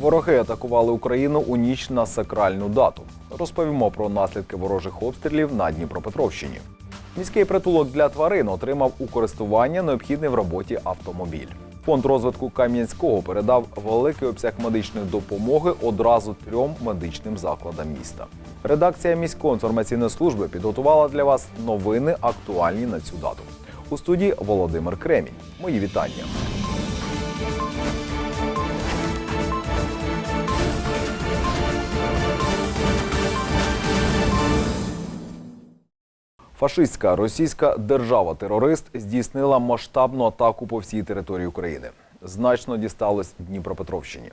Вороги атакували Україну у ніч на сакральну дату. Розповімо про наслідки ворожих обстрілів на Дніпропетровщині. Міський притулок для тварин отримав у користування необхідний в роботі автомобіль. Фонд розвитку Кам'янського передав великий обсяг медичної допомоги одразу трьом медичним закладам міста. Редакція міської інформаційної служби підготувала для вас новини, актуальні на цю дату. У студії Володимир Кремінь. Мої вітання. Фашистська російська держава-терорист здійснила масштабну атаку по всій території України. Значно дісталось Дніпропетровщині.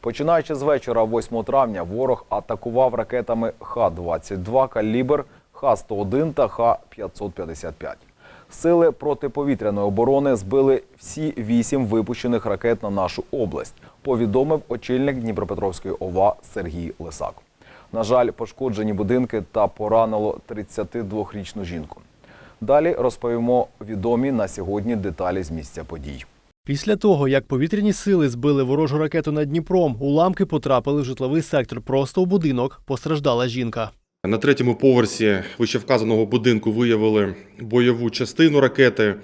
Починаючи з вечора 8 травня, ворог атакував ракетами Х-22 калібр, Х-101 та Х-555. Сили протиповітряної оборони збили всі вісім випущених ракет на нашу область, повідомив очільник Дніпропетровської ОВА Сергій Лисак. На жаль, пошкоджені будинки та поранило 32-річну жінку. Далі розповімо відомі на сьогодні деталі з місця подій. Після того, як повітряні сили збили ворожу ракету над Дніпром, уламки потрапили в житловий сектор. Просто у будинок постраждала жінка. На третьому поверсі вищевказаного будинку виявили бойову частину ракети,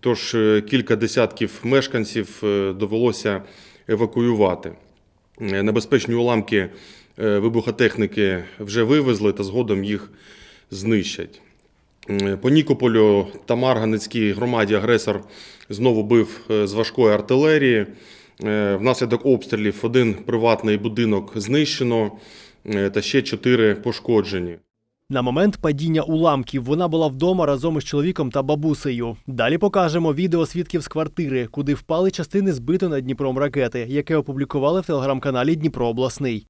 тож е, кілька десятків мешканців е, довелося евакуювати. Е, Небезпечні уламки вибухотехніки вже вивезли та згодом їх знищать. Е, По Нікополю та Марганецькій громаді агресор знову бив е, з важкої артилерії. Е, Внаслідок обстрілів один приватний будинок знищено е, та ще чотири пошкоджені. На момент падіння уламків вона була вдома разом із чоловіком та бабусею. Далі покажемо відео свідків з квартири, куди впали частини збитої над Дніпром ракети, яке опублікували в телеграм-каналі Дніпро обласний.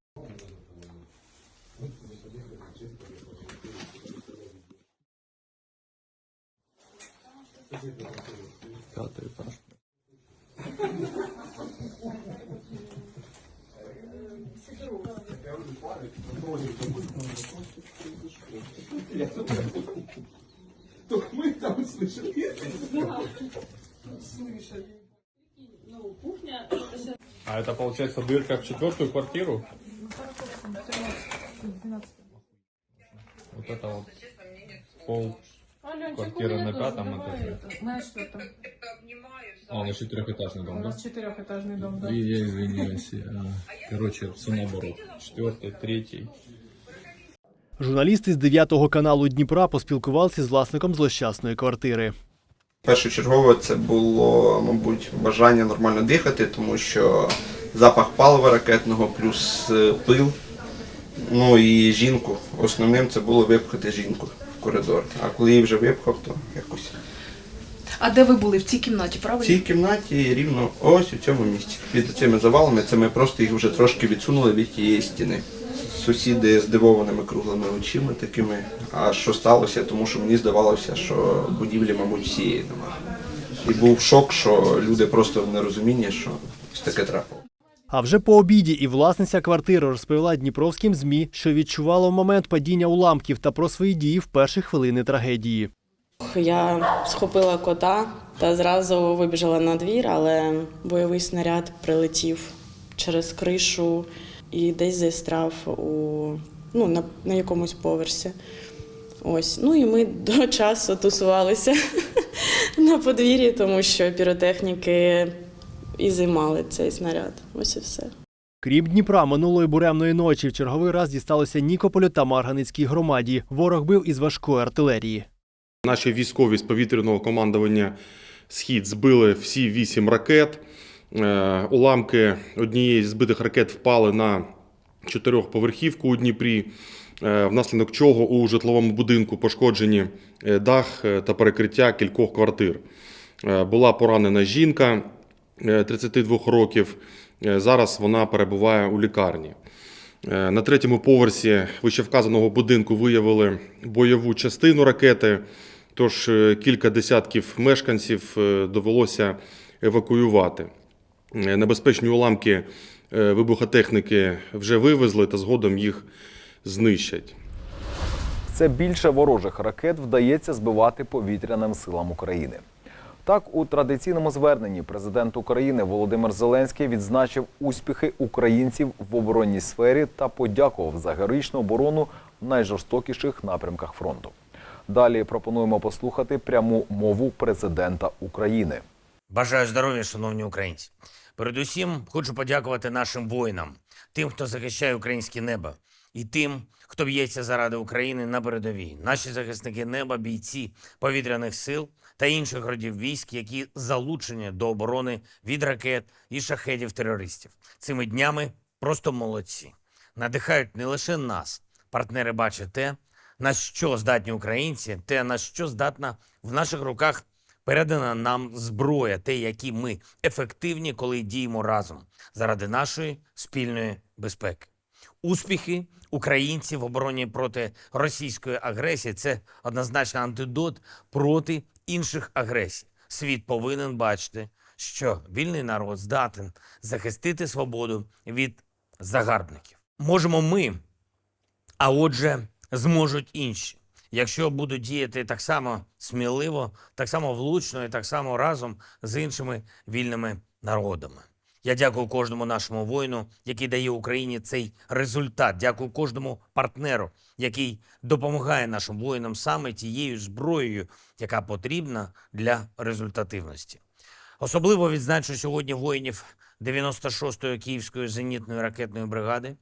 Пятый этаж. Только мы там слышали. А это, получается, дырка в четвертую квартиру? Вот это вот пол квартиры на пятом этаже. Знаешь, что там? А, у нас четырехэтажный У дом, да? нас четырехэтажный дом, да? И я извиняюсь. а, Короче, все наоборот. Четвертый, третий. Журналісти з 9 каналу Дніпра поспілкувалися з власником злощасної квартири. Першочергово це було, мабуть, бажання нормально дихати, тому що запах палива ракетного плюс е, пил. Ну і жінку. Основним це було випхати жінку в коридор. А коли її вже випхав, то якось. А де ви були? В цій кімнаті, правильно? В цій кімнаті рівно ось у цьому місці. Під цими завалами це ми просто їх вже трошки відсунули від тієї стіни. Сусіди здивованими круглими очима такими. А що сталося? Тому що мені здавалося, що будівлі, мабуть, всієї немає. І був шок, що люди просто в нерозумінні, що ось таке трапило. А вже по обіді і власниця квартири розповіла дніпровським змі, що відчувала в момент падіння уламків та про свої дії в перші хвилини трагедії. Я схопила кота та зразу вибіжала на двір, але бойовий снаряд прилетів через кришу і десь застряв у ну, на, на якомусь поверсі. Ось. Ну і ми до часу тусувалися на подвір'ї, тому що піротехніки і займали цей снаряд. Ось і все. Крім Дніпра, минулої буремної ночі в черговий раз дісталося Нікополю та Марганицькій громаді. Ворог бив із важкої артилерії. Наші військові з повітряного командування Схід збили всі вісім ракет. Е, Уламки однієї з збитих ракет впали на чотирьохповерхівку у Дніпрі, е, внаслідок чого у житловому будинку пошкоджені е, дах та перекриття кількох квартир. Була поранена жінка 32 років. Е, Зараз вона перебуває у лікарні. Е, На третьому поверсі вищевказаного будинку виявили бойову частину ракети, тож е, кілька десятків мешканців е, довелося евакуювати. Е, Небезпечні уламки е, вибухотехніки вже вивезли та згодом їх знищать. Все більше ворожих ракет вдається збивати повітряним силам України. Так, у традиційному зверненні президент України Володимир Зеленський відзначив успіхи українців в оборонній сфері та подякував за героїчну оборону в найжорстокіших напрямках фронту. Далі пропонуємо послухати пряму мову президента України. Бажаю здоров'я, шановні українці. Передусім хочу подякувати нашим воїнам, тим, хто захищає українське небо, і тим, хто б'ється заради України на передовій. Наші захисники неба, бійці повітряних сил та інших родів військ, які залучені до оборони від ракет і шахедів терористів. Цими днями просто молодці. Надихають не лише нас. Партнери бачать те, на що здатні українці, те, на що здатна в наших руках передана нам зброя, те, які ми ефективні, коли діємо разом заради нашої спільної безпеки. Успіхи українців в обороні проти російської агресії це однозначно антидот проти інших агресій. Світ повинен бачити, що вільний народ здатен захистити свободу від загарбників. Можемо ми, а отже, зможуть інші. Якщо будуть діяти так само сміливо, так само влучно і так само разом з іншими вільними народами. Я дякую кожному нашому воїну, який дає Україні цей результат. Дякую кожному партнеру, який допомагає нашим воїнам саме тією зброєю, яка потрібна для результативності. Особливо відзначу сьогодні воїнів 96-ї Київської зенітної ракетної бригади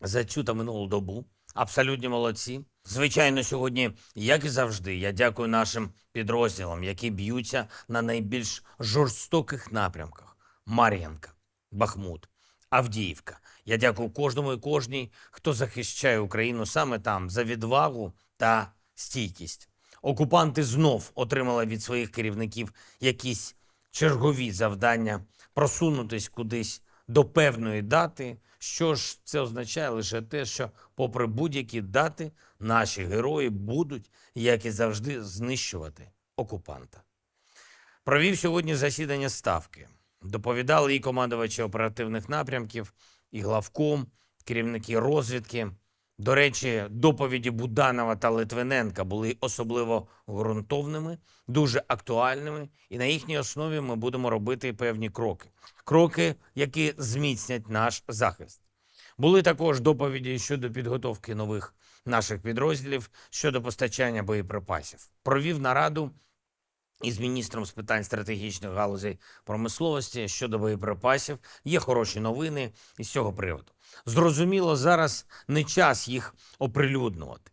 за цю та минулу добу. Абсолютні молодці. Звичайно, сьогодні, як і завжди, я дякую нашим підрозділам, які б'ються на найбільш жорстоких напрямках: Мар'янка, Бахмут, Авдіївка. Я дякую кожному і кожній, хто захищає Україну саме там за відвагу та стійкість. Окупанти знов отримали від своїх керівників якісь чергові завдання просунутись кудись до певної дати. Що ж це означає лише те, що, попри будь-які дати, наші герої будуть, як і завжди, знищувати окупанта. Провів сьогодні засідання ставки. Доповідали і командувачі оперативних напрямків, і главком, керівники розвідки. До речі, доповіді Буданова та Литвиненка були особливо ґрунтовними, дуже актуальними, і на їхній основі ми будемо робити певні кроки. Кроки, які зміцнять наш захист. Були також доповіді щодо підготовки нових наших підрозділів щодо постачання боєприпасів. Провів нараду із міністром з питань стратегічних галузей промисловості щодо боєприпасів. Є хороші новини із цього приводу. Зрозуміло, зараз не час їх оприлюднювати.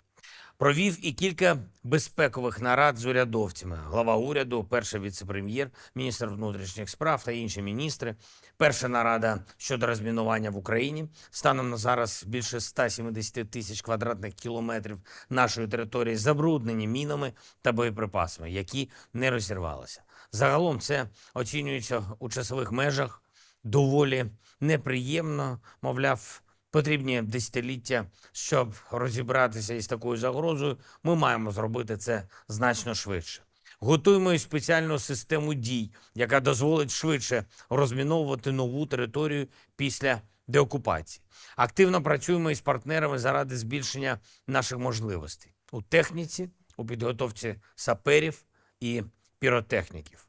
Провів і кілька безпекових нарад з урядовцями. Глава уряду, перший віце-прем'єр, міністр внутрішніх справ та інші міністри. Перша нарада щодо розмінування в Україні. Станом на зараз більше 170 тисяч квадратних кілометрів нашої території забруднені мінами та боєприпасами, які не розірвалися. Загалом це оцінюється у часових межах доволі неприємно, мовляв, потрібні десятиліття, щоб розібратися із такою загрозою. Ми маємо зробити це значно швидше. Готуємо і спеціальну систему дій, яка дозволить швидше розміновувати нову територію після деокупації. Активно працюємо із партнерами заради збільшення наших можливостей у техніці, у підготовці саперів і піротехніків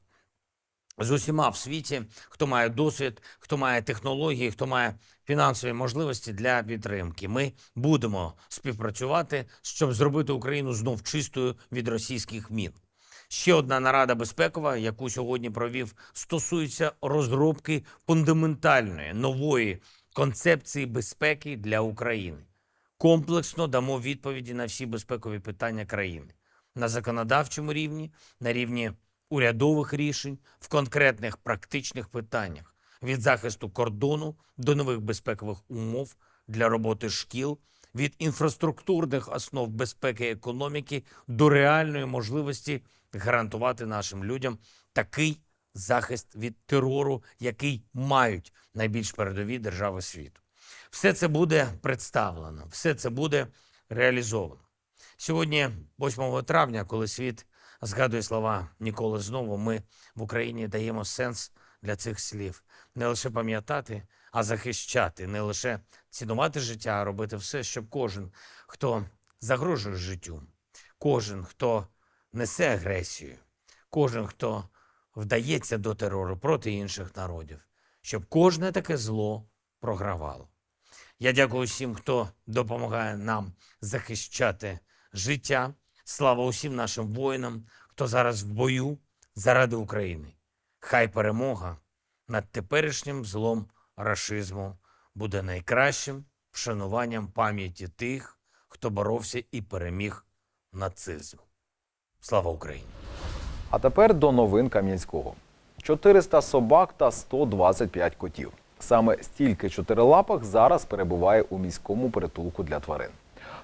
з усіма в світі, хто має досвід, хто має технології, хто має фінансові можливості для підтримки. Ми будемо співпрацювати, щоб зробити Україну знов чистою від російських мін. Ще одна нарада безпекова, яку сьогодні провів, стосується розробки фундаментальної нової концепції безпеки для України. Комплексно дамо відповіді на всі безпекові питання країни на законодавчому рівні, на рівні урядових рішень в конкретних практичних питаннях від захисту кордону до нових безпекових умов для роботи шкіл, від інфраструктурних основ безпеки і економіки до реальної можливості гарантувати нашим людям такий захист від терору, який мають найбільш передові держави світу. Все це буде представлено, все це буде реалізовано. Сьогодні, 8 травня, коли світ згадує слова ніколи знову, ми в Україні даємо сенс для цих слів. Не лише пам'ятати, а захищати, не лише цінувати життя, а робити все, щоб кожен, хто загрожує життю, кожен, хто несе агресію, кожен, хто вдається до терору проти інших народів, щоб кожне таке зло програвало. Я дякую всім, хто допомагає нам захищати життя. Слава усім нашим воїнам, хто зараз в бою заради України. Хай перемога над теперішнім злом рашизму буде найкращим вшануванням пам'яті тих, хто боровся і переміг нацизм. Слава Україні! А тепер до новин Кам'янського: 400 собак та 125 котів. Саме стільки чотирилапих зараз перебуває у міському притулку для тварин.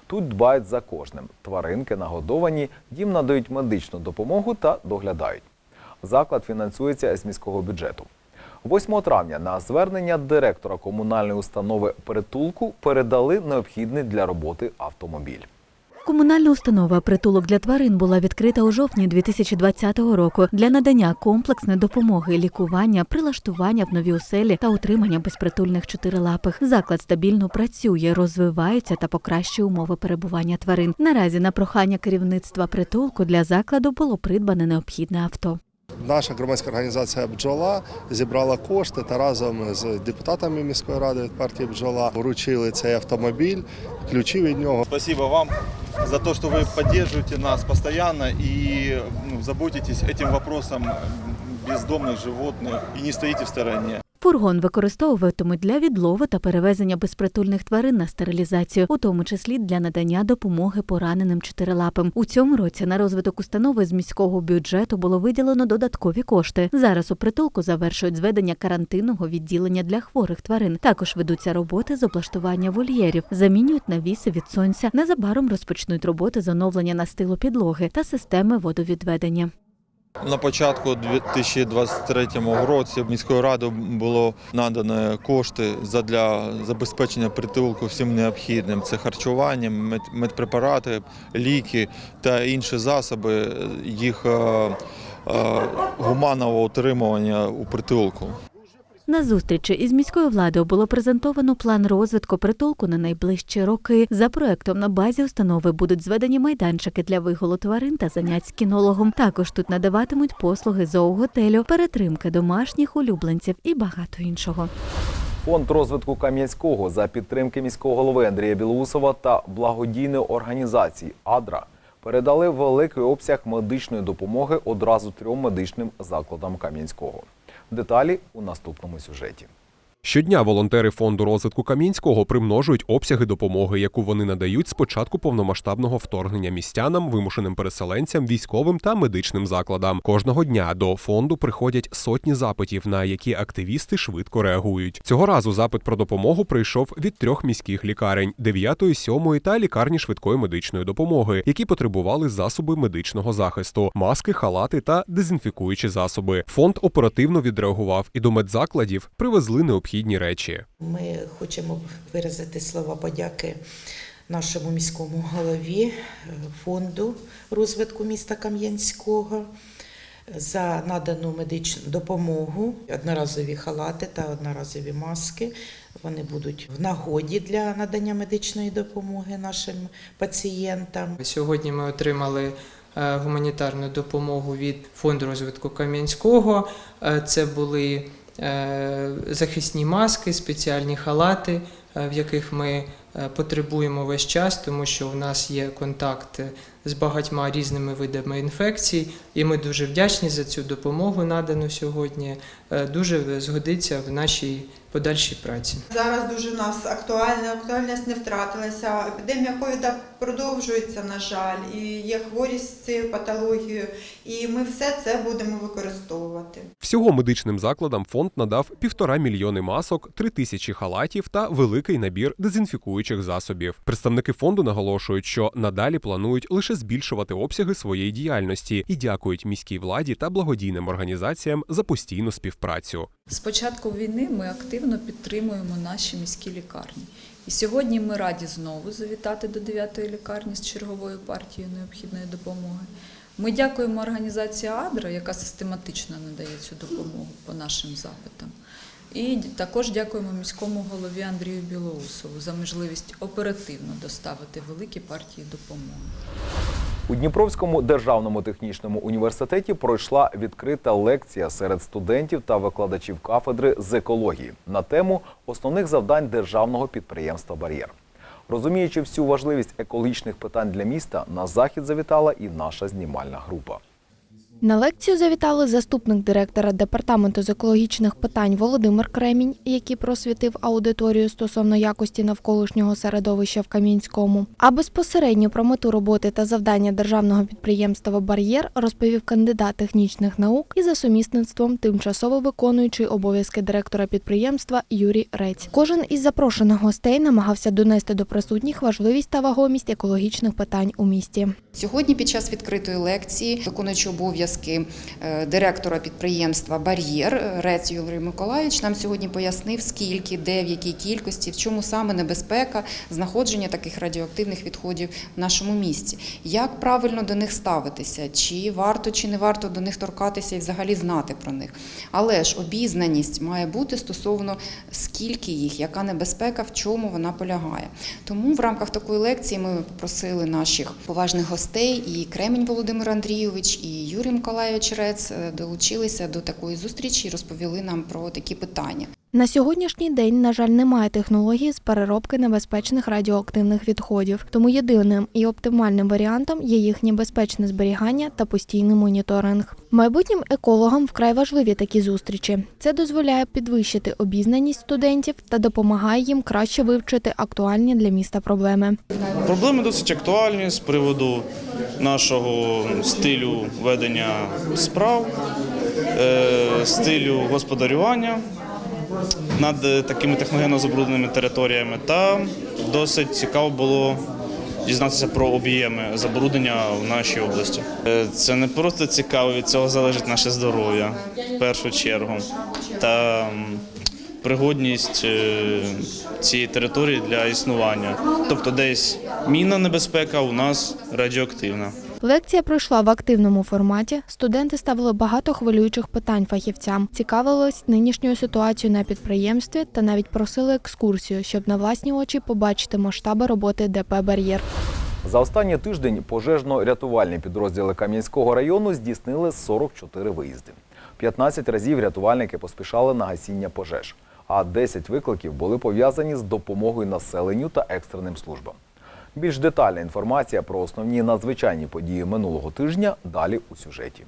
Тут дбають за кожним. Тваринки нагодовані, їм надають медичну допомогу та доглядають. Заклад фінансується з міського бюджету. 8 травня на звернення директора комунальної установи притулку передали необхідний для роботи автомобіль. Комунальна установа притулок для тварин була відкрита у жовтні 2020 року для надання комплексної допомоги, лікування, прилаштування в нові оселі та утримання безпритульних чотирилапих. Заклад стабільно працює, розвивається та покращує умови перебування тварин. Наразі на прохання керівництва притулку для закладу було придбане необхідне авто Наша громадська організація Бджола зібрала кошти та разом з депутатами міської ради від партії Бджола вручили цей автомобіль, ключі від нього. Спасибо вам за то, что вы поддерживаете нас постоянно и ну, заботитесь этим вопросом бездомных животных и не стоите в стороне. Фургон використовуватимуть для відлову та перевезення безпритульних тварин на стерилізацію, у тому числі для надання допомоги пораненим чотирилапим. У цьому році на розвиток установи з міського бюджету було виділено додаткові кошти. Зараз у притулку завершують зведення карантинного відділення для хворих тварин. Також ведуться роботи з облаштування вольєрів, замінюють навіси від сонця. Незабаром розпочнуть роботи з оновлення настилу підлоги та системи водовідведення. На початку 2023 році міською радою було надано кошти для забезпечення притулку всім необхідним. Це харчування, медпрепарати, ліки та інші засоби їх е, е, гуманного утримування у притулку. На зустрічі із міською владою було презентовано план розвитку притулку на найближчі роки. За проектом на базі установи будуть зведені майданчики для виголу тварин та занять з кінологом. Також тут надаватимуть послуги зооготелю, перетримки домашніх улюбленців і багато іншого. Фонд розвитку Кам'янського за підтримки міського голови Андрія Білоусова та благодійної організації Адра передали великий обсяг медичної допомоги одразу трьом медичним закладам Кам'янського. Деталі у наступному сюжеті. Щодня волонтери фонду розвитку Кам'янського примножують обсяги допомоги, яку вони надають з початку повномасштабного вторгнення містянам, вимушеним переселенцям, військовим та медичним закладам. Кожного дня до фонду приходять сотні запитів, на які активісти швидко реагують. Цього разу запит про допомогу прийшов від трьох міських лікарень: 9, 7 та лікарні швидкої медичної допомоги, які потребували засоби медичного захисту, маски, халати та дезінфікуючі засоби. Фонд оперативно відреагував і до медзакладів привезли необхідні речі. Ми хочемо виразити слова подяки нашому міському голові е, фонду розвитку міста Кам'янського за надану медичну допомогу, одноразові халати та одноразові маски. Вони будуть в нагоді для надання медичної допомоги нашим пацієнтам. Сьогодні ми отримали е, гуманітарну допомогу від фонду розвитку Кам'янського. Е, Це були захисні маски, спеціальні халати, е, в яких ми е, потребуємо весь час, тому що у нас є контакт з багатьма різними видами інфекцій, і ми дуже вдячні за цю допомогу, надану сьогодні. Е, Дуже згодиться в нашій подальшій праці. Зараз дуже у нас актуальна, актуальність не втратилася. Епідемія ковіда продовжується, на жаль, і є хворість з цією патологією, і ми все це будемо використовувати. Всього медичним закладам фонд надав півтора мільйони масок, три тисячі халатів та великий набір дезінфікуючих засобів. Представники фонду наголошують, що надалі планують лише збільшувати обсяги своєї діяльності і дякують міській владі та благодійним організаціям за постійну співпрацю. З початку війни ми активно підтримуємо наші міські лікарні. І сьогодні ми раді знову завітати до 9-ї лікарні з черговою партією необхідної допомоги. Ми дякуємо організації Адра, яка систематично надає цю допомогу по нашим запитам. І також дякуємо міському голові Андрію Білоусову за можливість оперативно доставити великі партії допомоги. У Дніпровському державному технічному університеті пройшла відкрита лекція серед студентів та викладачів кафедри з екології на тему основних завдань державного підприємства Бар'єр. Розуміючи всю важливість екологічних питань для міста, на захід завітала і наша знімальна група. На лекцію завітали заступник директора департаменту з екологічних питань Володимир Кремінь, який просвітив аудиторію стосовно якості навколишнього середовища в Кам'янському. А безпосередньо про мету роботи та завдання державного підприємства Бар'єр розповів кандидат технічних наук і за сумісництвом тимчасово виконуючий обов'язки директора підприємства Юрій Рець. Кожен із запрошених гостей намагався донести до присутніх важливість та вагомість екологічних питань у місті. Сьогодні під час відкритої лекції, виконуючи обов'язки е, директора підприємства Бар'єр Рець Юрій Миколаївич нам сьогодні пояснив, скільки, де, в якій кількості, в чому саме небезпека знаходження таких радіоактивних відходів в нашому місті. Як правильно до них ставитися, чи варто, чи не варто до них торкатися і взагалі знати про них. Але ж обізнаність має бути стосовно скільки їх, яка небезпека, в чому вона полягає. Тому в рамках такої лекції ми попросили наших поважних гостей і Кремінь Володимир Андрійович, і Юрій Миколайович Рец е, долучилися до такої зустрічі і розповіли нам про такі питання. На сьогоднішній день, на жаль, немає технології з переробки небезпечних радіоактивних відходів, тому єдиним і оптимальним варіантом є їхнє безпечне зберігання та постійний моніторинг. Майбутнім екологам вкрай важливі такі зустрічі. Це дозволяє підвищити обізнаність студентів та допомагає їм краще вивчити актуальні для міста проблеми. Проблеми досить актуальні з приводу нашого стилю ведення справ, е, стилю господарювання над е, такими техногенно забрудненими територіями. Та досить цікаво було дізнатися про об'єми забруднення в нашій області. Е, Це не просто цікаво, від цього залежить наше здоров'я в першу чергу. Та пригодність е, цієї території для існування. Тобто десь мінна небезпека, у нас радіоактивна. Лекція пройшла в активному форматі. Студенти ставили багато хвилюючих питань фахівцям, цікавились нинішньою ситуацією на підприємстві та навіть просили екскурсію, щоб на власні очі побачити масштаби роботи ДП Бар'єр. За останній тиждень пожежно-рятувальні підрозділи Кам'янського району здійснили 44 виїзди. 15 разів рятувальники поспішали на гасіння пожеж, а 10 викликів були пов'язані з допомогою населенню та екстреним службам. Більш детальна інформація про основні надзвичайні події минулого тижня далі у сюжеті.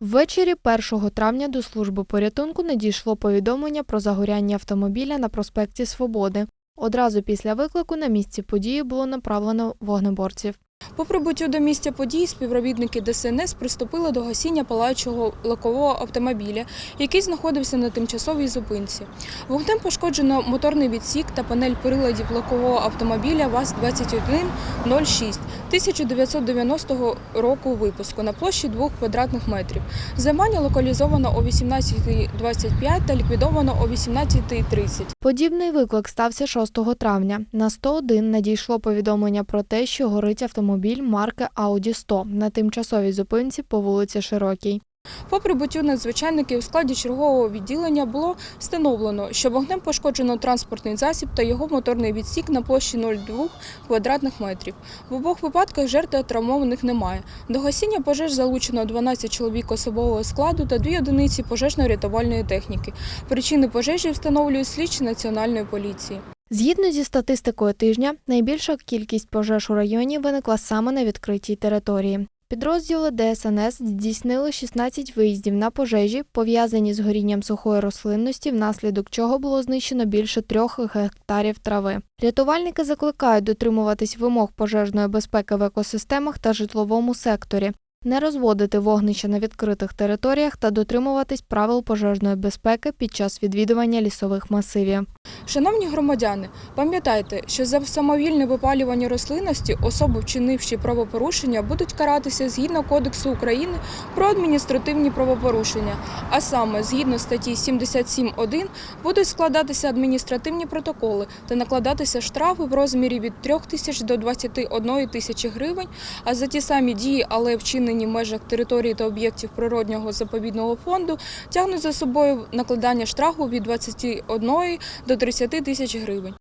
Ввечері 1 травня до служби порятунку надійшло повідомлення про загоряння автомобіля на проспекті Свободи. Одразу після виклику на місці події було направлено вогнеборців. По прибуттю до місця події співробітники ДСНС приступили до гасіння палаючого легкового автомобіля, який знаходився на тимчасовій зупинці. Вогнем пошкоджено моторний відсік та панель приладів легкового автомобіля ВАЗ-2106 1990 року випуску на площі 2 квадратних метрів. Займання локалізовано о 18.25 та ліквідовано о 18.30. Подібний виклик стався 6 травня. На 101 надійшло повідомлення про те, що горить автомобіль марки Audi 100 на тимчасовій зупинці по вулиці Широкій. По прибуттю надзвичайників у складі чергового відділення було встановлено, що вогнем пошкоджено транспортний засіб та його моторний відсік на площі 0,2 квадратних метрів. В обох випадках жертв травмованих немає. До гасіння пожеж залучено 12 чоловік особового складу та дві одиниці пожежно-рятувальної техніки. Причини пожежі встановлюють слідчі національної поліції. Згідно зі статистикою тижня, найбільша кількість пожеж у районі виникла саме на відкритій території. Підрозділи ДСНС здійснили 16 виїздів на пожежі, пов'язані з горінням сухої рослинності, внаслідок чого було знищено більше трьох гектарів трави. Рятувальники закликають дотримуватись вимог пожежної безпеки в екосистемах та житловому секторі, не розводити вогнища на відкритих територіях та дотримуватись правил пожежної безпеки під час відвідування лісових масивів. Шановні громадяни, пам'ятайте, що за самовільне випалювання рослинності особи, вчинивши правопорушення, будуть каратися згідно Кодексу України про адміністративні правопорушення, а саме згідно статті 77.1 будуть складатися адміністративні протоколи та накладатися штрафи в розмірі від 3 тисяч до 21 тисячі гривень, а за ті самі дії, але вчинені в межах території та об'єктів природнього заповідного фонду, тягнуть за собою накладання штрафу від 21 до 30 тисяч гривень.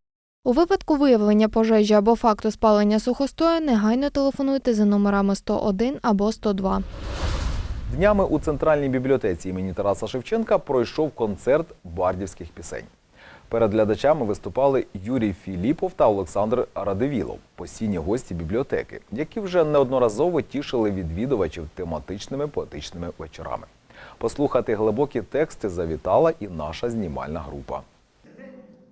У випадку виявлення пожежі або факту спалення сухостою негайно телефонуйте за номерами 101 або 102. Днями у центральній бібліотеці імені Тараса Шевченка пройшов концерт бардівських пісень. Перед глядачами виступали Юрій Філіпов та Олександр Радивілов, постійні гості бібліотеки, які вже неодноразово тішили відвідувачів тематичними поетичними вечорами. Послухати глибокі тексти завітала і наша знімальна група.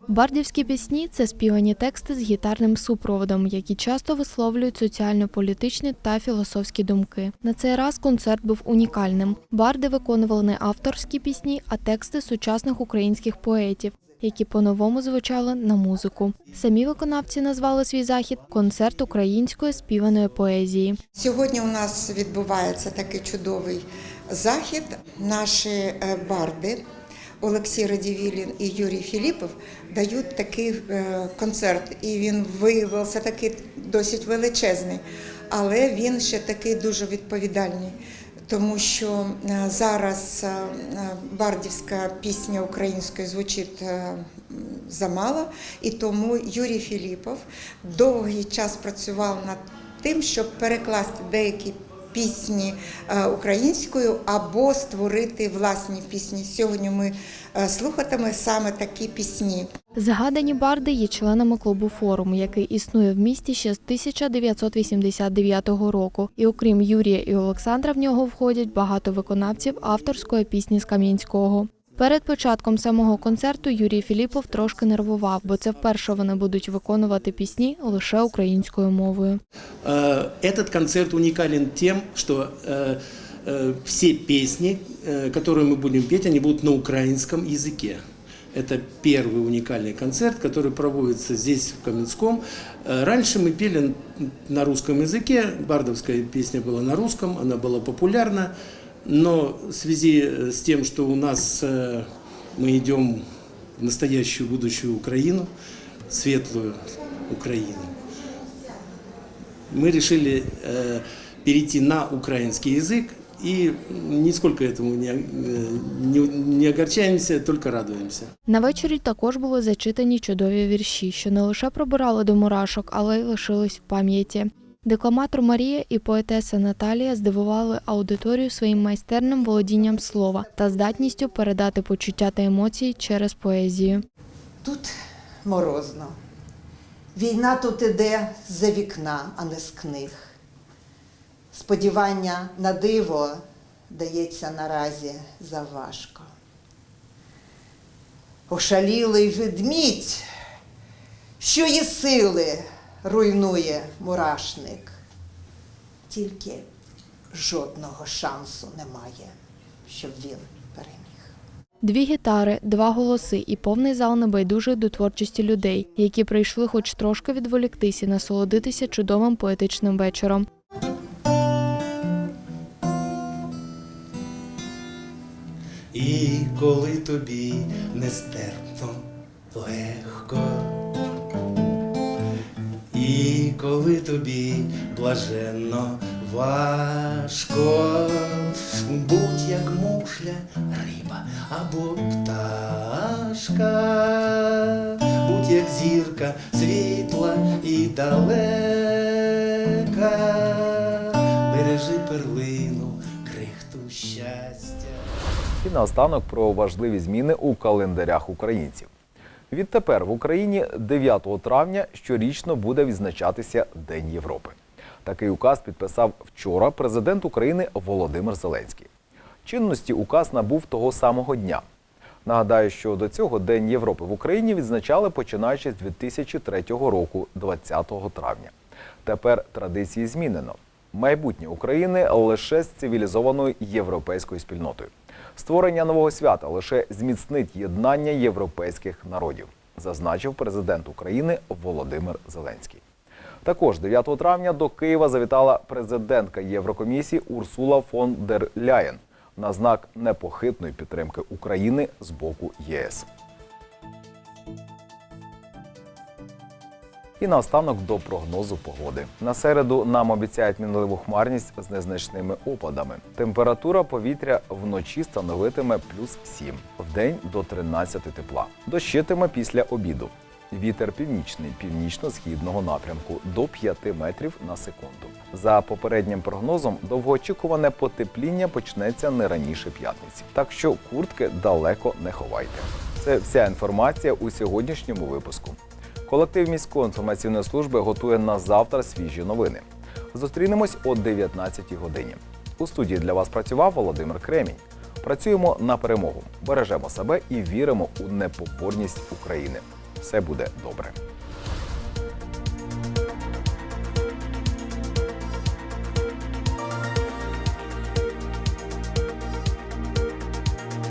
Бардівські пісні це співані тексти з гітарним супроводом, які часто висловлюють соціально-політичні та філософські думки. На цей раз концерт був унікальним. Барди виконували не авторські пісні, а тексти сучасних українських поетів, які по-новому звучали на музику. Самі виконавці назвали свій захід концерт української співаної поезії. Сьогодні у нас відбувається такий чудовий захід. Наші е, барди Олексій Радівілін і Юрій Філіпов дають такий е, концерт, і він виявився такий досить величезний, але він ще такий дуже відповідальний. Тому що е, зараз е, е, бардівська пісня українською звучить замало, і тому Юрій Філіпов довгий час працював над тим, щоб перекласти деякі пісні е, українською або створити власні пісні. Сьогодні ми е, слухатиме саме такі пісні. Згадані барди є членами клубу форум, який існує в місті ще з 1989 року. І окрім Юрія і Олександра, в нього входять багато виконавців авторської пісні з Кам'янського. Перед початком самого концерту Юрій Філіпов трошки нервував, бо це вперше вони будуть виконувати пісні лише українською мовою. Э, Этот концерт уникален тем, что э, э, все песни, э, которые мы будем петь, они будут на украинском языке. Это первый уникальный концерт, который проводится здесь, в Каменском. Э, Раньше мы пели на русском языке, бардовская песня была на русском, она была популярна, но в связи э, с тем, что у нас э, мы идем в настоящую будущую Украину, светлую Украину, мы решили э, перейти на украинский язык и нисколько этому не, э, не, не огорчаемся, только радуемся. На вечорі також були зачитані чудові вірші, що не лише пробирали до мурашок, але й лишились в пам'яті. Декламатор Марія і поетеса Наталія здивували аудиторію своїм майстерним володінням слова та здатністю передати почуття та емоції через поезію. Тут морозно. Війна тут іде за вікна, а не з книг. Сподівання на диво дається наразі заважко. Ошалілий ведмідь, що є сили, руйнує мурашник. Тільки жодного шансу немає, щоб він переміг. Дві гітари, два голоси і повний зал небайдужих до творчості людей, які прийшли хоч трошки відволіктись і насолодитися чудовим поетичним вечором. І коли тобі нестерпно легко, і коли тобі блаженно важко, будь як мушля, риба або пташка, будь як зірка світла і далека, бережи перлину, крихту щастя. І наостанок про важливі зміни у календарях українців. Відтепер в Україні 9 травня щорічно буде відзначатися День Європи. Такий указ підписав вчора президент України Володимир Зеленський. Чинності указ набув того самого дня. Нагадаю, що до цього День Європи в Україні відзначали починаючи з 2003 року, 20 травня. Тепер традиції змінено. Майбутнє України лише з цивілізованою європейською спільнотою. Створення нового свята лише зміцнить єднання європейських народів, зазначив президент України Володимир Зеленський. Також 9 травня до Києва завітала президентка Єврокомісії Урсула фон дер Ляєн на знак непохитної підтримки України з боку ЄС. І наостанок до прогнозу погоди. На середу нам обіцяють мінливу хмарність з незначними опадами. Температура повітря вночі становитиме плюс 7, вдень до 13 тепла. Дощитиме після обіду. Вітер північний, північно-східного напрямку до 5 метрів на секунду. За попереднім прогнозом, довгоочікуване потепління почнеться не раніше п'ятниці. Так що куртки далеко не ховайте. Це вся інформація у сьогоднішньому випуску. Колектив міської інформаційної служби готує на завтра свіжі новини. Зустрінемось о 19 годині. У студії для вас працював Володимир Кремінь. Працюємо на перемогу, бережемо себе і віримо у непоборність України. Все буде добре.